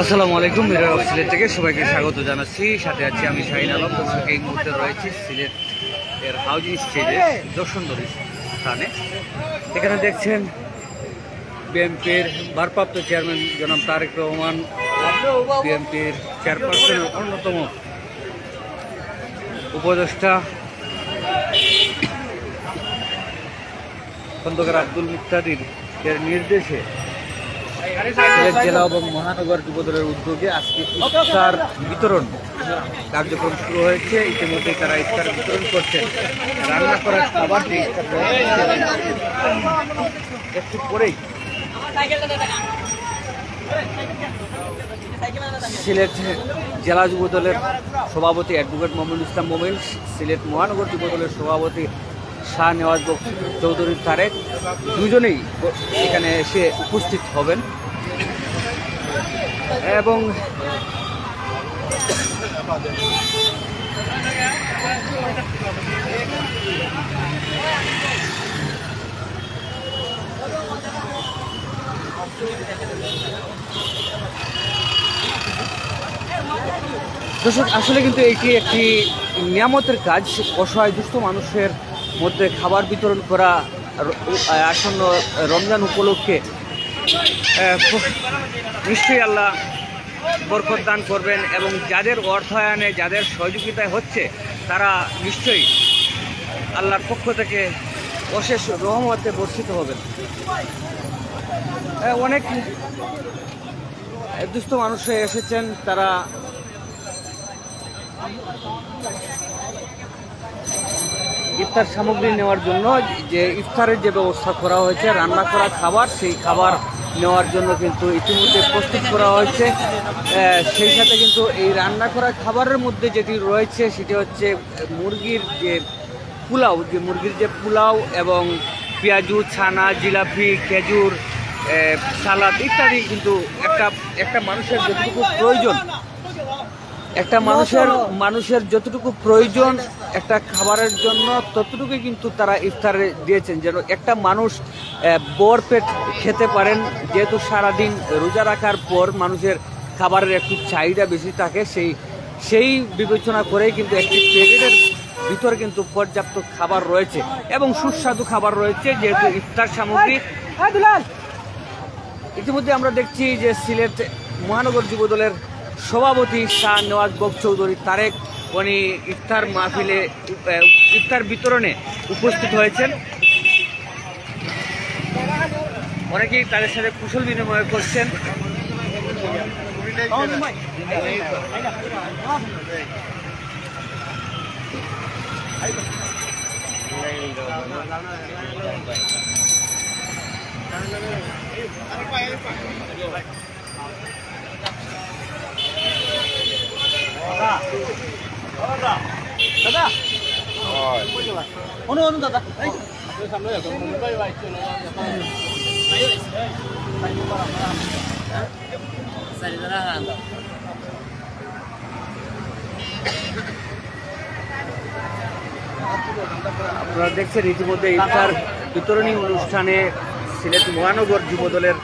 আসসালামু আলাইকুম, mirror of Sylhet থেকে সবাইকে স্বাগত জানাচ্ছি। সাথে আছি আমি শাহিন আলম। দর্শক এই মুহূর্তে রয়েছি সিলেট এর হাউজিং স্টেজে দর্শনদরী স্থানে। এখানে দেখছেন বিএনপির ভারপ্রাপ্ত চেয়ারম্যান জনাব তারেক রহমান। বিএনপির চেয়ারপারসনের অন্যতম উপদেষ্টা খন্দকার আব্দুল মুক্তাদির এর নির্দেশে সিলেট জেলা এবং মহানগর যুবদলের উদ্যোগে আজকে ইফতার বিতরণ কার্যক্রম শুরু হয়েছে। ইতিমধ্যে তারা ইফতার বিতরণ করছেন। রান্না করার খাবারটি একটু পরেই সিলেট জেলা যুবদলের সভাপতি অ্যাডভোকেট মোহাম্মদ ইসলাম মোমিন, সিলেট মহানগর যুবদলের সভাপতি শাহ নেওয়াজ চৌধুরী তারেক, দুজনেই এখানে এসে উপস্থিত হবেন। এবং দর্শক, আসলে কিন্তু এটি একটি নিয়ামতের কাজ, অসহায় দুস্থ মানুষের মধ্যে খাবার বিতরণ করা আসন্ন রমজান উপলক্ষে নিশ্চয়ই আল্লাহ বরকত দান করবেন এবং যাদের অর্থায়নে, যাদের সহযোগিতায় হচ্ছে, তারা নিশ্চয়ই আল্লাহর পক্ষ থেকে অশেষ রহমতে বর্ষিত হবেন। অনেক দুস্থ মানুষ এসেছেন, তারা ইফতার সামগ্রী নেওয়ার জন্য যে ইফতারের যে ব্যবস্থা করা হয়েছে, রান্না করা খাবার, সেই খাবার নেওয়ার জন্য কিন্তু ইতিমধ্যে প্রস্তুত করা হয়েছে। সেই সাথে কিন্তু এই রান্না করা খাবারের মধ্যে যেটি রয়েছে, সেটি হচ্ছে মুরগির যে পোলাও, যে মুরগির যে পোলাও এবং পেঁয়াজু, ছানা, জিলাপি, খেজুর সালাদ ইত্যাদি কিন্তু একটা একটা মানুষের যতটুকু প্রয়োজন একটা মানুষের মানুষের যতটুকু প্রয়োজন একটা খাবারের জন্য ততটুকু কিন্তু তারা ইফতারে দিয়েছেন। যেন একটা মানুষ বর পেট খেতে পারেন যেহেতু সারাদিন রোজা রাখার পর মানুষের খাবারের একটু চাহিদা বেশি থাকে সেই সেই বিবেচনা করেই কিন্তু একটি প্যাকেটের ভিতরে কিন্তু পর্যাপ্ত খাবার রয়েছে এবং সুস্বাদু খাবার রয়েছে যেহেতু ইফতার সামগ্রী। ইতিমধ্যে আমরা দেখছি যে সিলেট মহানগর যুবদলের সভাপতি শাহ নেওয়াজ বক চৌধুরী তারেক, উনি ইফতার মাহফিলে ইফতার বিতরণে উপস্থিত হয়েছেন। অনেকেই তাদের সাথে কুশল বিনিময় করছেন। আপনারা দেখছেন ইতিমধ্যে ইফতার বিতরণী অনুষ্ঠানে সিলেট মহানগর যুবদলের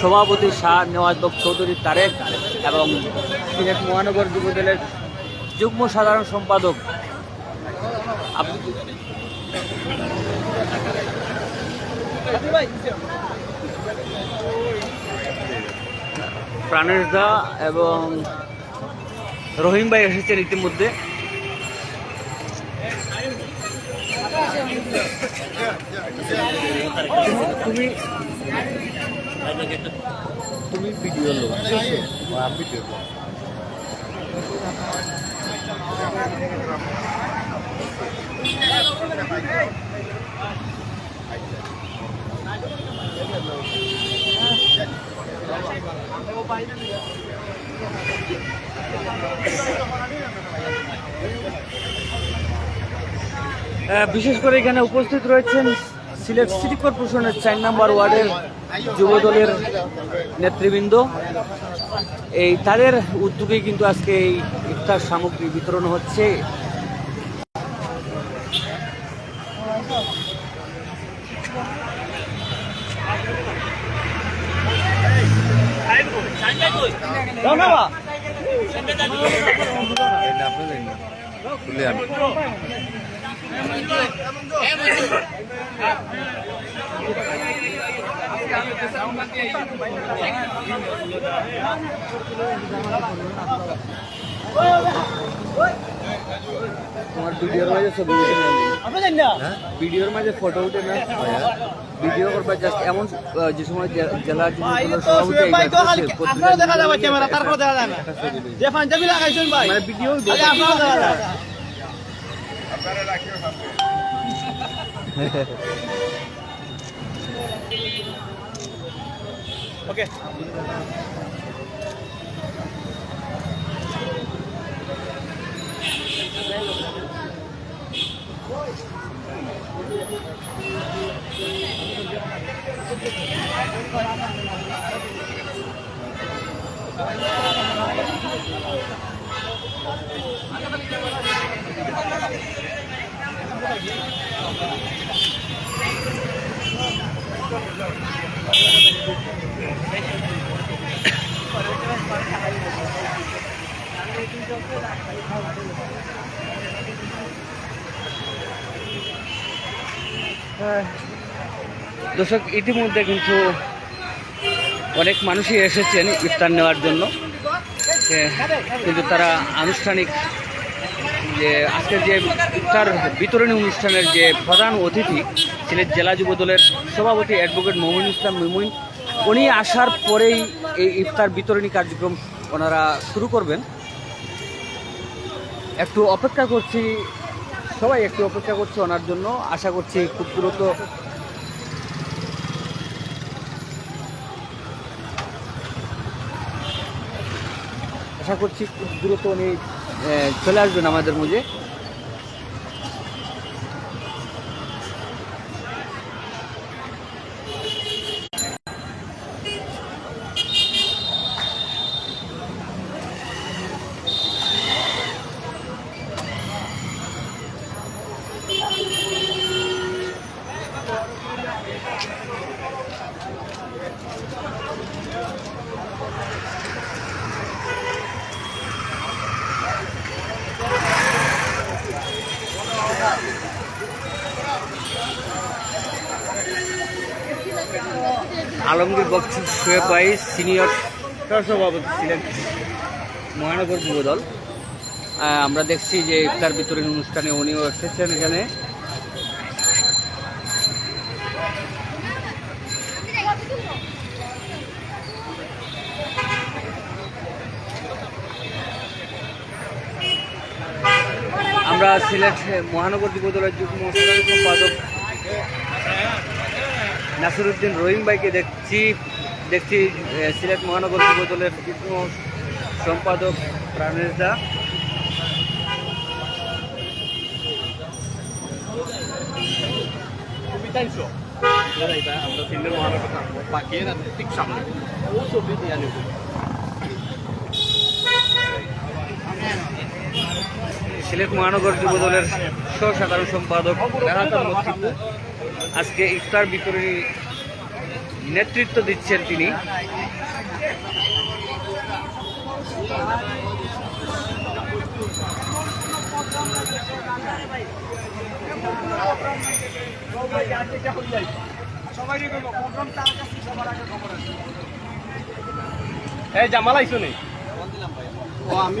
সভাপতি শাহ নেওয়াজ চৌধুরী, তারেক এবং সিলেট মহানগর যুবদলের যুগ্ম সাধারণ সম্পাদক প্রাণেশ দা এবং রহিম ভাই এসেছেন ইতিমধ্যে। তুমি ভিডিও আহ, বিশেষ করে এখানে উপস্থিত রয়েছেন সিলেট সিটি কর্পোরেশনের চার নম্বর ওয়ার্ডের যুবদলের নেতৃবৃন্দ। এই তাদের উদ্যোগে কিন্তু আজকে এই ইফতার সামগ্রী বিতরণ হচ্ছে। ওই তোমার ভিডিওর মাঝে ছবি উঠে না ভিডিওর মাঝে ফটো উঠে না। ভিডিও করবা জাস্ট এমন যে সময় জেলা আপনারও দেখা যাবে ক্যামেরা তারপরে দেখা যায় যে পাঞ্জাবি লাগাইছেন ভাই মানে ভিডিও আপনারও দেখা যায়। ওকে দর্শক, ইতিমধ্যে কিন্তু অনেক মানুষই এসেছেন ইফতার নেওয়ার জন্য। কিন্তু তারা আনুষ্ঠানিক যে আজকের যে ইফতার বিতরণী অনুষ্ঠানের যে প্রধান অতিথি সিলেট জেলা যুব দলের সভাপতি অ্যাডভোকেট মমিন ইসলাম মিমুইন উনি আসার পরেই এই ইফতার বিতরণী কার্যক্রম ওনারা শুরু করবেন। একটু অপেক্ষা করছি, সবাই একটু অপেক্ষা করছে ওনার জন্য। আশা করছি খুব দ্রুত আশা করছি খুব দ্রুত উনি চলে আসবেন আমাদের মধ্যে আলমগীর বক্সি শোয়েব ভাই সিনিয়র সহসভাপতি ছিলেন মহানগর যুবদল আহ, আমরা দেখছি যে ইফতার বিতরণ অনুষ্ঠানে উনিও এসেছেন এখানে। আমরা সিলেট মহানগর যুবদলের যুগ্ম সাধারণ সম্পাদক নাসিরুদ্দিন রহিম ভাইকে দেখছি। দেখছি এ, সিলেট মহানগর যুব দলের যুগ্ম সম্পাদক প্রাণেশ দা। আমরা তিনদের মহানগর বাকি ঠিক সামনে। ও ছবি দিয়ে আনি সিলেট মহানগর যুব দলের সহ সাধারণ সম্পাদক আজকে ইফতার বিতরণী নেতৃত্ব দিচ্ছেন তিনি। এই জামাল আইছো নেই ও আমি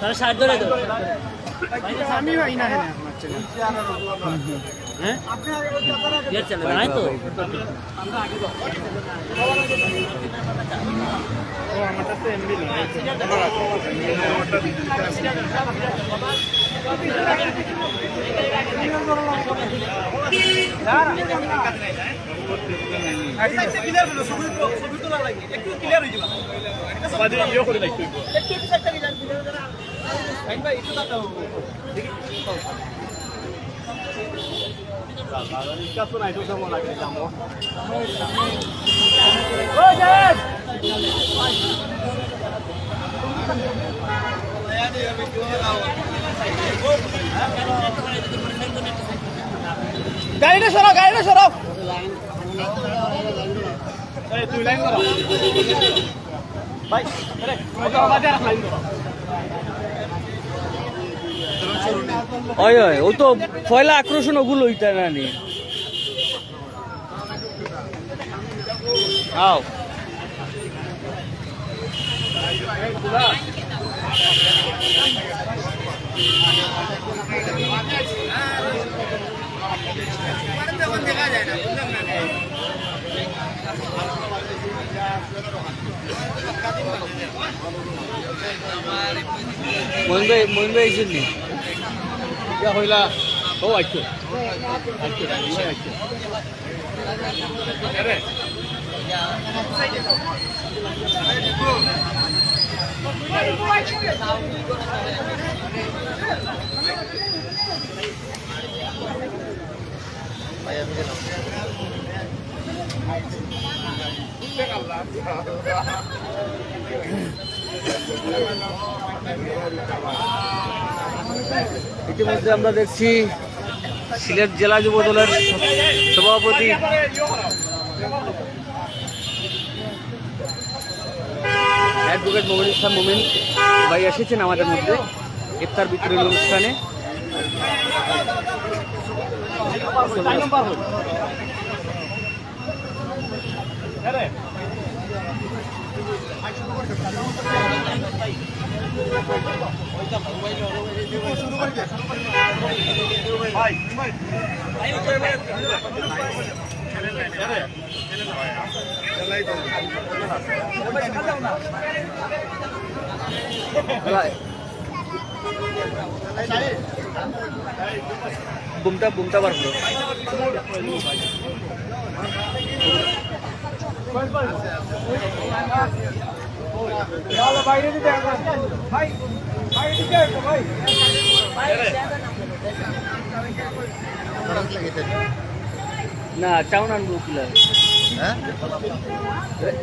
তারা সাহায্য ধরে তো আমি ভাই না হ্যাঁ ইয়ার চলে নাই তো একটু ক্লিয়ার হয়ে? যাবে একটু ভাই ভাই একটু দাও গাড়িটা সরাও গাড়িটা সরাও এই তুই লাইন করো ভাই আরে ওটা বাজে আর লাইন করো ওই ওই ও তো পয়লা আকর্ষণ ওগুলো ওইটা না আও। মহিন ভাই ভাই ইয়া হইলা ও আইছো। আইছো আইছো আরে ইতিমধ্যে আমরা দেখছি সিলেট জেলা যুব দলের সভাপতি। অ্যাডভোকেট মোমিন ইসলাম মোমিন ভাই এসেছেন আমাদের মধ্যে ইফতার বিতরণ অনুষ্ঠানে। নম্বর হল আরে ভাই বুমটা বুমটা বার করো বাইরে দিতে না চাউন আনব কিলা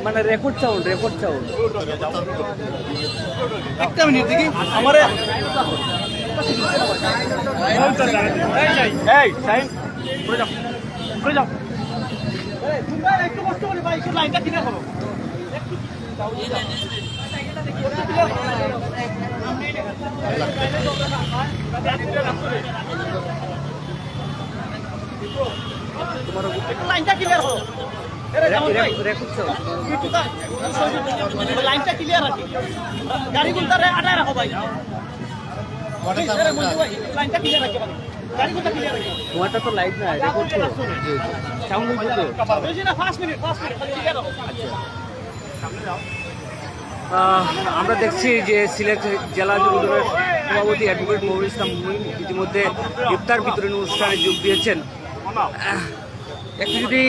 মানে রেকর্ড চাউন রেকর্ড চাউন একটা মিনিট দেখি আমারে এই সাইন করে যাও করে যাও। একটু কষ্ট করে ভাই লাইনটা কিনে করো। লাইনটা ক্লিয়ার করো লাইনটা ক্লিয়ার রাখি গাড়ি গুলটা আটায় রাখো ভাই লাইনটা ক্লিয়ার রাখি তোমারটা তো। লাইট না রেকর্ড করো চাউন হইতো তো পাঁচ মিনিট মিনিট খালি ক্লিয়ার রাখো আহ, আমরা দেখছি যে সিলেট জেলা যুবদলের সভাপতি অ্যাডভোকেট মহুল ইসলাম ইতিমধ্যে ইফতার বিতরণ অনুষ্ঠানে যোগ দিয়েছেন। একটু যদি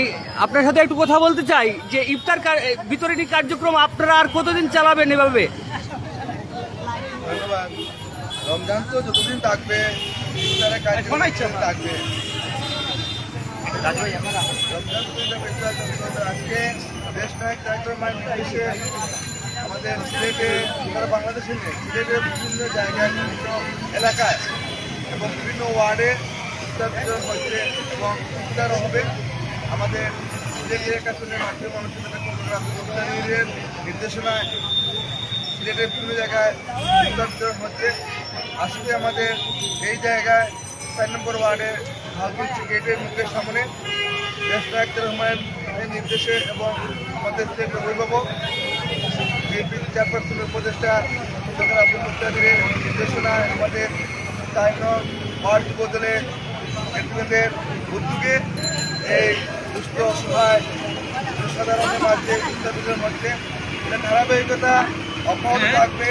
আপনার সাথে একটু কথা বলতে চাই যে ইফতার বিতরণী কার্যক্রম আপনারা আর কতদিন চালাবেন এভাবে? রমজান তো যতদিন থাকবে থাকবে। রমজান আজকে বেশ কয়েক কার্যক্রম এসে আমাদের সিলেটে, সারা বাংলাদেশে নেই সিলেটের বিভিন্ন জায়গায়, বিভিন্ন এলাকায় এবং বিভিন্ন ওয়ার্ডে ইফতার বিতরণ হচ্ছে এবং ইফতারও হবে। আমাদের সিলেটের একাশনের মাধ্যমে মানুষের প্রধানমন্ত্রীর নির্দেশনায় সিলেটের বিভিন্ন জায়গায় ইফতার বিতরণ হচ্ছে। আজকে আমাদের এই জায়গায় চার নম্বর ওয়ার্ডের হালকুচ গেটের মুখের সামনে দেশ নায়ক রহমানের নির্দেশে এবং সিলেট অভিভাবক বিএনপি চেয়ারপারসনের উপদেষ্টা ডক্টর আব্দুল মুস্তাদিরের নির্দেশনায় আমাদের চার নং ওয়ার্ড যুবদলের নেতৃত্বের উদ্যোগে এই দুষ্ট অসহায় জনসাধারণের মাঝে ইত্যাদিদের মধ্যে এটা ধারাবাহিকতা অব্যাহত থাকবে,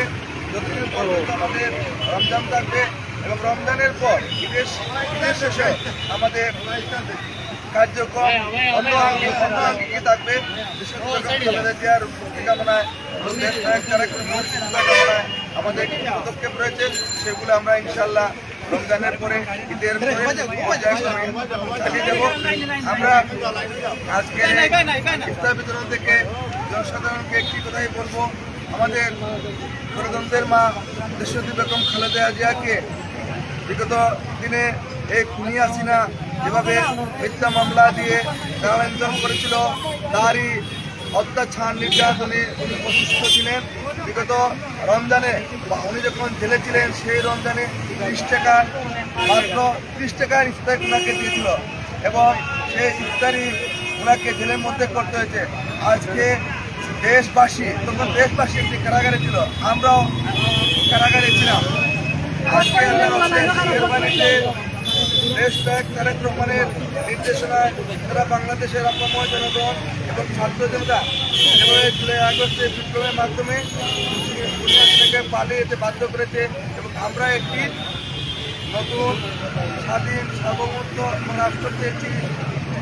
যতদিন পর্যন্ত আমাদের রমজান থাকবে এবং রমজানের পর ঈদের ঈদের শেষে আমাদের কার্যক্রম আঙ্গিক থাকবে বিশেষ করে জিয়ার কামনায় আমাদের কিছু পদক্ষেপ রয়েছে, সেগুলো আমরা ইনশাল্লাহ রমজানের পরে ঈদের পরে যাব আমরা আজকে ইফতার বিতরণ থেকে জনসাধারণকে একটি কথাই বলব, আমাদের গণতন্ত্রের মা দেশরী বেগম খালেদা জিয়াকে বিগত দিনে এই খুনি হাসিনা যেভাবে মিথ্যা মামলা দিয়ে কারান্তরণ করেছিল, তারই অত্যাচার নির্যাতনে উনি অসুস্থ ছিলেন। বিগত রমজানে বা উনি যখন জেলে ছিলেন, সেই রমজানে ত্রিশ টাকা মাত্র ত্রিশ টাকার ইফতারি ওনাকে দিয়েছিল এবং সেই ইফতারি ওনাকে জেলের মধ্যে করতে হয়েছে। আজকে দেশবাসী, তখন দেশবাসী একটি কারাগারে ছিল, আমরাও কারাগারে ছিলাম। আজকে মেহরবানিতে তারেক রহমানের নির্দেশনায় সারা বাংলাদেশের আপাময় জনগণ এবং ছাত্র জনতা এভাবে জুলাই আগস্টে বিপ্লবের মাধ্যমে দুনিয়া থেকে পালিয়ে যেতে বাধ্য করেছে এবং আমরা একটি নতুন, স্বাধীন, সার্বভৌমত্ব রাষ্ট্র পেয়েছি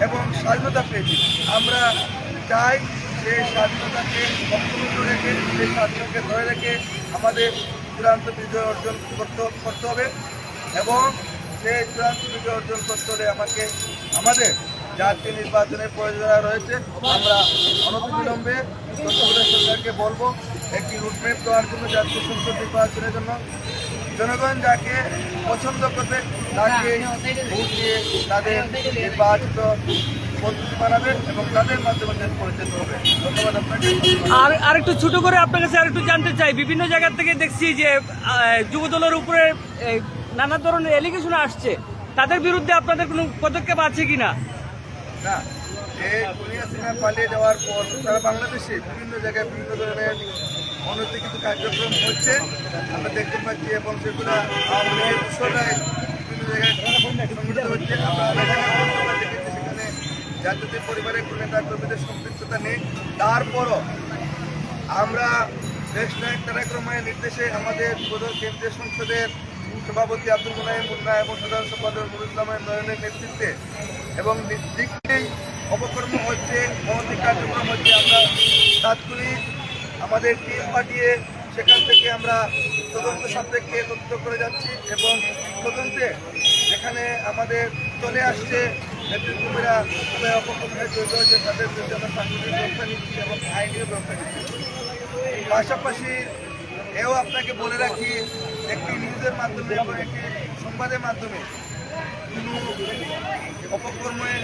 এবং স্বাধীনতা পেয়েছি। আমরা চাই সেই স্বাধীনতাকে অক্ষুণ্ণ রেখে সেই স্বাধীনতাকে ধরে রেখে আমাদের চূড়ান্ত বিজয় অর্জন করতে করতে হবে এবং সেই চূড়ান্ত বিজয় অর্জন করতে হলে আমাকে, আমাদের জাতীয় নির্বাচনের প্রয়োজন রয়েছে। আমরা অনতিবিলম্বে তত্ত্বাবধায়ক সরকারকে বলব, একটি রুটম্যাপ দেওয়ার জন্য জাতীয় সংসদ নির্বাচনের জন্য। জনগণ যাকে পছন্দ করবে, তাকে ভোট দিয়ে তাদের নির্বাচিত আর আরেকটু ছোট করে আপনার কাছে আরেকটু জানতে চাই। বিভিন্ন জায়গা থেকে দেখছি যে যুবদলের উপরে নানা ধরনের এলিগেশন আসছে। তাদের বিরুদ্ধে আপনাদের কোনো পদক্ষেপ আছে কিনা? না পালিয়ে যাওয়ার পর সারা বাংলাদেশে বিভিন্ন জায়গায় বিভিন্ন ধরনের অনৈতিক কিছু কার্যক্রম হচ্ছে। আমরা দেখতে পাচ্ছি এবং সেগুলো বিভিন্ন জায়গায় সংগঠিত হচ্ছে। আমরা দেখেছি সেখানে জাতীয় পরিবারের কোনো নেতা কর্মীদের সম্পৃক্ততা নেই। তারপরও আমরা দেশ নায়ক তারেক নির্দেশে আমাদের কেন্দ্রীয় সংসদের সভাপতি আব্দুল মোনায়েম মুন্না এবং সাধারণ সম্পাদক নুরুল ইসলামের নয়নের নেতৃত্বে এবং দিকটি অপকর্ম হচ্ছে, অনৈতিক কার্যক্রম হচ্ছে, আমরা তাৎক্ষণিক আমাদের টিম পাঠিয়ে সেখান থেকে আমরা তদন্ত সাপেক্ষে তদন্ত করে যাচ্ছি এবং তদন্তে যেখানে আমাদের চলে আসছে নেতৃত্বরা সবাই অপকর্মের জড়িত হয়েছে, তাদের বিরুদ্ধে আমরা সাংগঠনিক ব্যবস্থা নিচ্ছি এবং আইনি ব্যবস্থা নিচ্ছি। পাশাপাশি এও আপনাকে বলে রাখি একটি নিউজের মাধ্যমে এবং একটি সংবাদের মাধ্যমে কোনো অপকর্মের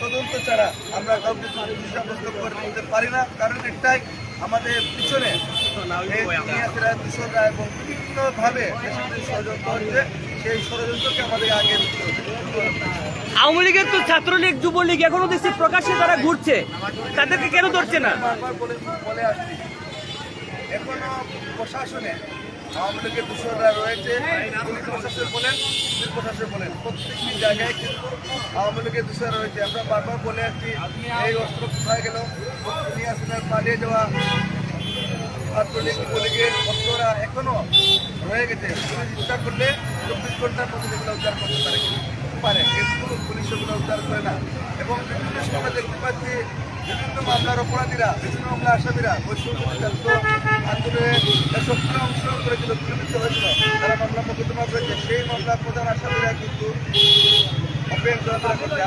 তদন্ত ছাড়া আমরা কাউকে দোষী সাব্যস্ত করে দিতে পারি না। কারণ একটাই আমাদের পিছনে দূষণরা এবং বিভিন্নভাবে ষড়যন্ত্র হচ্ছে সেই ষড়যন্ত্রকে আমাদের আগে আওয়ামী লীগের তো ছাত্রলীগ যুবলীগ এখনও দেখছি প্রকাশ্যে তারা ঘুরছে। তাদেরকে কেন ধরছে না? বলে বলে আসছি। এখনও প্রশাসনে আওয়ামী লীগের দূষণরা রয়েছে পুলিশ বলেন পুলিশ প্রশাসন বলেন, প্রত্যেকটি জায়গায় কিন্তু আওয়ামী লীগের দূষণ রয়েছে। আমরা বারবার বলে আসছি, এই অস্ত্র কোথায় গেল? নিয়ে আসলে পালিয়ে যাওয়া ছাত্রলীগ যুবলীগের অস্ত্ররা এখনও রয়ে গেছে। পুলিশ করলে চব্বিশ ঘণ্টার মধ্যে সেগুলো উদ্ধার করতে পারে। পারে। কিন্তু পুলিশ সেগুলো উদ্ধার করে না। এবং বিভিন্ন সময় দেখতে পাচ্ছি বিভিন্ন মামলার অপরাধীরা, বিভিন্ন মামলা আসামিরা আন্দোলনের সক্রিয় অংশগ্রহণ করেছিল তুলে হয়েছিল তারা মামলা মোকদ্দমা করেছে। সেই মামলার প্রধান আসামিরা কিন্তু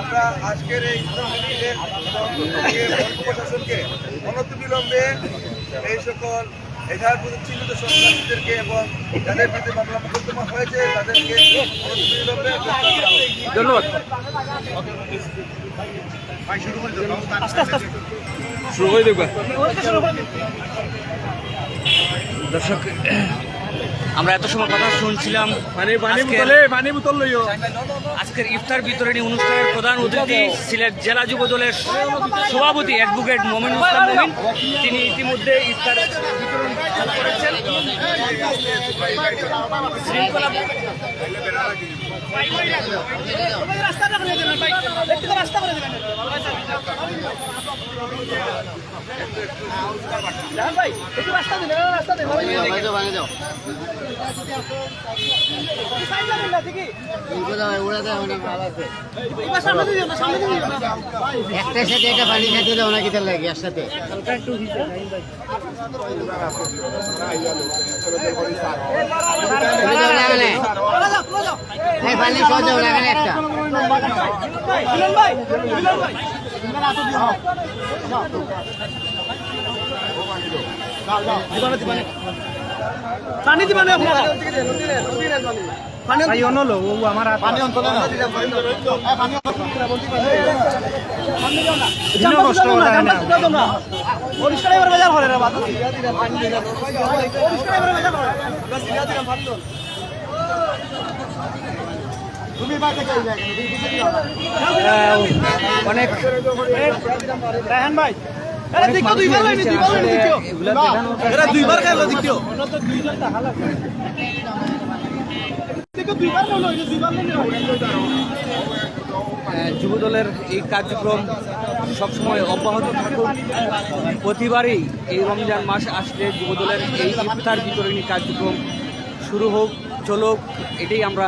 আমরা আজকের এই প্রশাসনকে অনতিবিলম্বে এই সকল এজাহার প্রতি চিহ্নিত সন্ত্রাসীদেরকে এবং যাদের বিরুদ্ধে মামলা মোকদ্দমা হয়েছে তাদেরকে। ধন্যবাদ। শুরু করে দেখবা। দর্শক আমরা এত সময় কথা শুনছিলাম। আজকের- ইফতার বিতরণী অনুষ্ঠানের প্রধান অতিথি সিলেট জেলা যুব দলের সভাপতি অ্যাডভোকেট মমিন ইসলাম মমিন। তিনি ইতিমধ্যে ইফতার বিতরণ করেছেন। সবাই করে তো রাস্তা করে দেন জান একটু সাথে এটা পানি খাইতে দাও না কিতার লাগে এর সাথে? তুমি দাও লাগালে চলে যাও চলে যাও এই পানি সহ দাও লাগালে একটা। পানি দিবা পানি ভাই অন্য লো ও আমার পানি অন্তত না? নষ্ট হলো না? পরিষ্কার এবার বাজার করে রে বাবা পরিষ্কার এবার বাজার করে আহ, অনেক রায়হান ভাই দুইবার দেখো আহ, যুবদলের এই কার্যক্রম সবসময় অব্যাহত থাকুক। প্রতিবারই এই রমজান মাস আসলে যুবদলের এই ইফতার বিতরণী কার্যক্রম শুরু হোক চলুক এটাই আমরা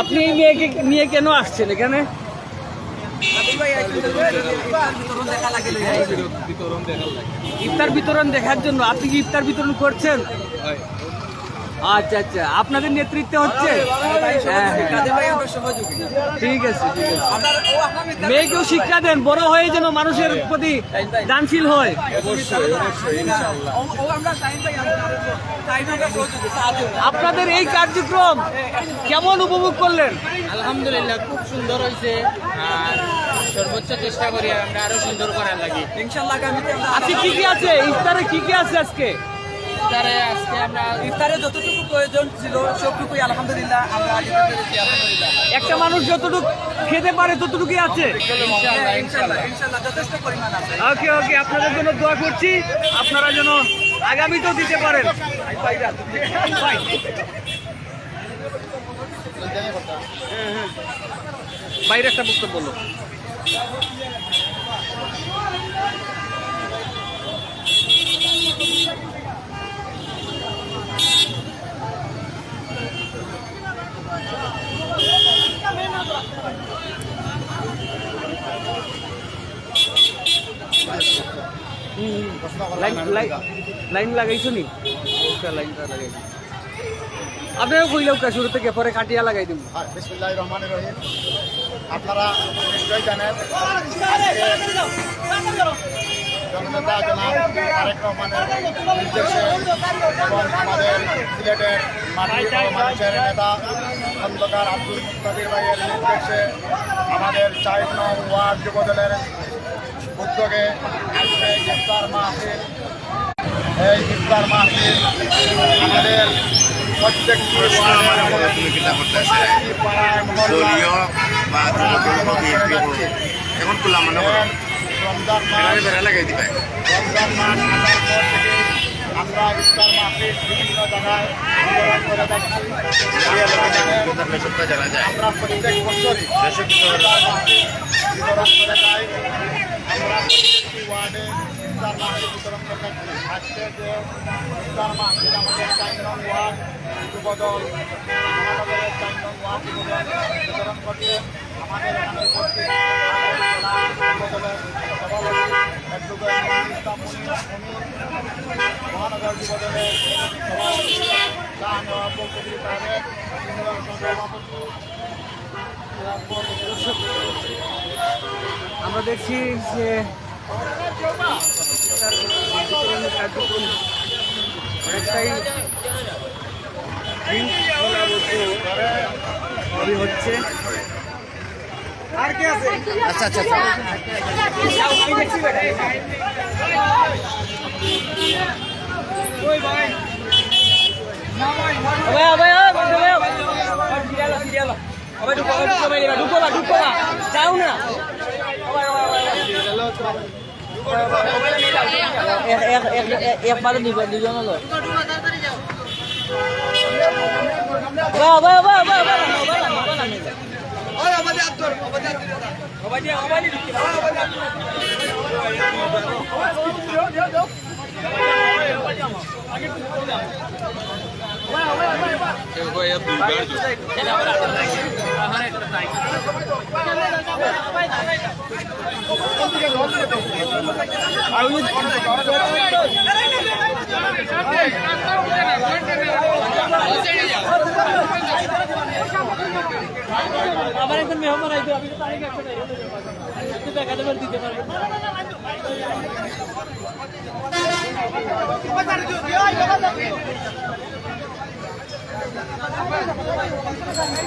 আপনি এই মেয়েকে নিয়ে কেন আসছেন এখানে? ইফতার বিতরণ দেখার জন্য। আপনি কি ইফতার বিতরণ করছেন? আচ্ছা আচ্ছা। আপনাদের নেতৃত্বে হচ্ছে? হ্যাঁ, হ্যাঁ। ঠিক আছে ঠিক আছে। মেয়েকেও শিক্ষা দেন বড় হয়ে যেন মানুষের প্রতি দানশীল হয়। আপনাদের এই কার্যক্রম কেমন উপভোগ করলেন? আলহামদুলিল্লাহ খুব সুন্দর হয়েছে। আর সর্বোচ্চ চেষ্টা করি আমরা আরও সুন্দর করার লাগি। আজকে কি কি আছে? ইফতারে কি কি আছে আজকে? তারে আজকে আমরা ইফতারে যতটুকু প্রয়োজন ছিল সবটুকুই আলহামদুলিল্লাহ আমরা দিতে পেরেছি আলহামদুলিল্লাহ। একটা মানুষ যতটুকু খেতে পারে ততটুকুই আছে। ইনশাল্লাহ ইনশাল্লাহ যথেষ্ট পরিমাণ আছে। ওকে ওকে আপনাদের জন্য দোয়া করছি আপনারা যেন আগামীতেও দিতে পারেন। ভাই। বাইরে একটা বক্তব্য বলো। লাইন লাগাইছো নি? লাইনটা লাগাইছো আপনারা কইলেও কা শুরু থেকে পরে কাটিয়া লাগাই দিব রহিম। আপনারা নিশ্চয়ই জানেন জননেতা জনাব তারেক রহমানের নির্দেশে এবং আমাদের সিলেটের মানুষের নেতা খন্দকার আব্দুল মুস্তাফির ভাইয়ের নির্দেশে আমাদের চার নং ওয়ার্ড যুবদলের উদ্যোগে আজকে ইফতার মাহফিল এই ইফতার মাহফিল আমাদের প্রত্যেকটি ওয়ার্ডের প্রত্যেকটি পাড়ায় মহল্লায় বা কোনো বিএনপি এখন করলাম মানে রমজান মাস বেড়া লাগাই দিবে। রমজান মাস আসার পর থেকে আমরা ইফতার মাহফিল বিভিন্ন জায়গায় করে আমরা প্রত্যেক বছরই বিতরণ করে যাই আমরা প্রত্যেকটি ওয়ার্ডে ইফতার মাহফিল বিতরণ করে যাচ্ছি আজকে যে ইফতার মাহফিল আমাদের চার নং ওয়ার্ড যুবদল মহানগরের চার নং ওয়ার্ড যুবদল বিতরণ করছে আমাদের এখানে উপস্থিত যুবদলের মহানগর যুবদলের সভাপতি আমরা দেখছি যে বিতরণের কার্যক্রম অনেকটাই সবই হচ্ছে আচ্ছা আচ্ছা আচ্ছা Abay, abay, abay, abay, abay. Siriala, siriala. Abay, ঢুকো, abay, ঢুকো, abay, ঢুকো না, ঢুকো না। যাও না। Abay, abay, abay, abay. এক- এক- এক- এক- একবারে নিব দুজন হলো আবার আবার আবার আবার আবার আবার আবার আমার একজন মেহমান আইতো আমি তো তারিখ একসাথে একটু দেখা দেবেন দিতে পারবেন 頑張れ!